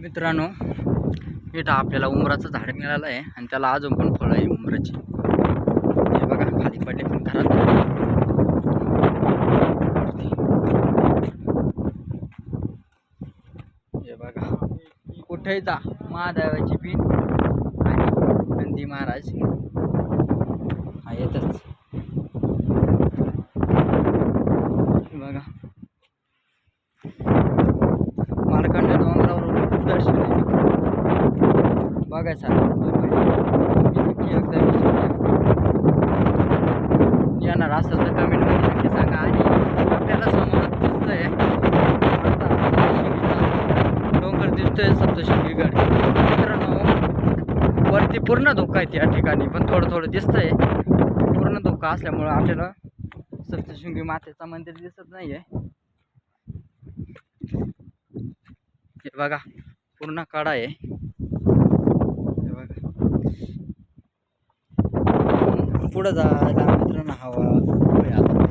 मित्रांनो इथं आपल्याला उमराचं झाड मिळालं आहे आणि त्याला अजून पण फळं आहे उमराची. हे बघा खाली पडले पण घरात. हे बघा कुठे जा महादेवाची पिन आणि नंदी महाराज. हा येतच हे बघा मार्कंड डोंगरावर खूप दर्शन आहे बघायचा. एकदा येणार असं तर कमेंटमध्ये नक्की सांगा. आणि आपल्याला समोर दिसतंय. डोंगर दिसतोय सप्तशृंगी गड. मित्रांनो वरती पूर्ण धोका आहे त्या ठिकाणी पण थोडं थोडं दिसतंय. पूर्ण धोका असल्यामुळं आपल्याला सप्तशृंगी मातेचं मंदिर दिसत नाहीये. आहे बघा पूर्ण कडा आहे. पुढं जा लांब मित्रांना